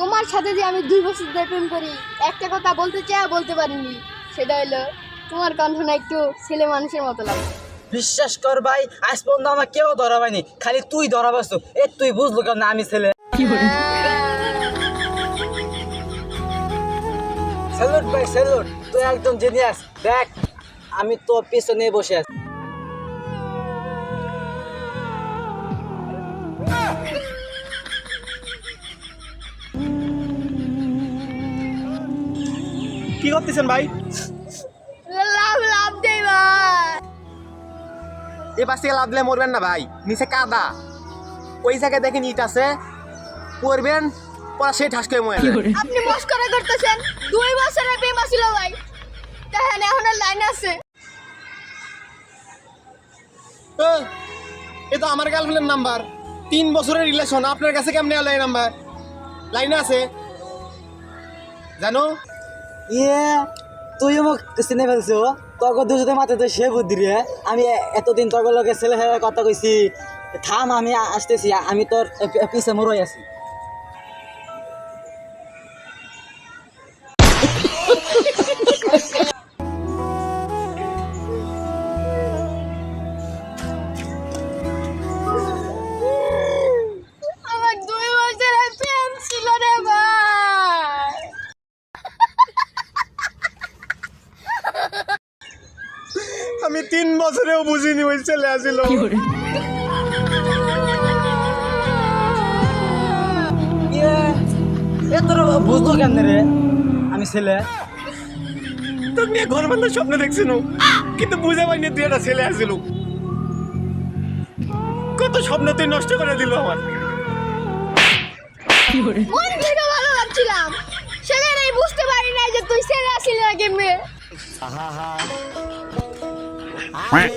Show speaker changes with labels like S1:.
S1: তোমার সাথে যে আমি দুই বছর ধরে প্রেম করি একটা কথা বলতে চাই বলতে পারিনি। সেটা হলো তোমার কণ্ঠ না একটু ছেলে মানুষের মতো লাগে।
S2: বিশ্বাস কর ভাই আজ পর্যন্ত আমার কেউ ধরা পাইনি খালি তুই ধরা পাচ্ছ এ তুই বুঝলো কেন আমি ছেলে? স্যালুট ভাই স্যালুট তুই একদম জিনিয়াস দেখ আমি তো পিছনে বসে আছি।
S3: কি করতেছেন ভাই?
S1: লাভ লাভ দেই ভাই।
S3: এ পাশ থেকে লাভ দিলে মরবেন না ভাই নিচে কাদা। ওই জায়গায় দেখেন ইট আছে পড়বেন পড়া সেই ঠাস করে মরে
S1: আপনি মস্করা করতেছেন দুই বছরের প্রেম ছিল ভাই। তাহলে এখন লাইন আছে।
S3: এ, এ তো আমার গার্লফ্রেন্ডের নাম্বার তিন বছরের রিলেশন আপনার কাছে কেমনে এলো এই নাম্বার লাইনে আছে। জানো?
S2: ইয়ে তুই মোক চিনে ফেলছো তক দুজনে মাতে তো সে বুদ্ধি রে আমি এতদিন তর্ক লোকের ছেলে কথা কইছি থাম, আমি আসতেছি আমি তোর পিছে মরই আছি।
S3: আমি তিন বছরেও বুঝিনি ওই ছেলে আসিল।
S2: ইয়ে তোর বুঝলো কেমনে রে? আমি ছেলে।
S3: তোর নিয়ে ঘর বান্ধার স্বপ্ন দেখছিল কিন্তু বুঝে পাইনি তুই একটা ছেলে আসিল। কত স্বপ্ন তুই নষ্ট করে দিল আমার।
S1: মন থেকে ভালো লাগছিলাম সেখানে বুঝতে পারি না যে তুই ছেলে আসিলি নাকি মেয়ে quack.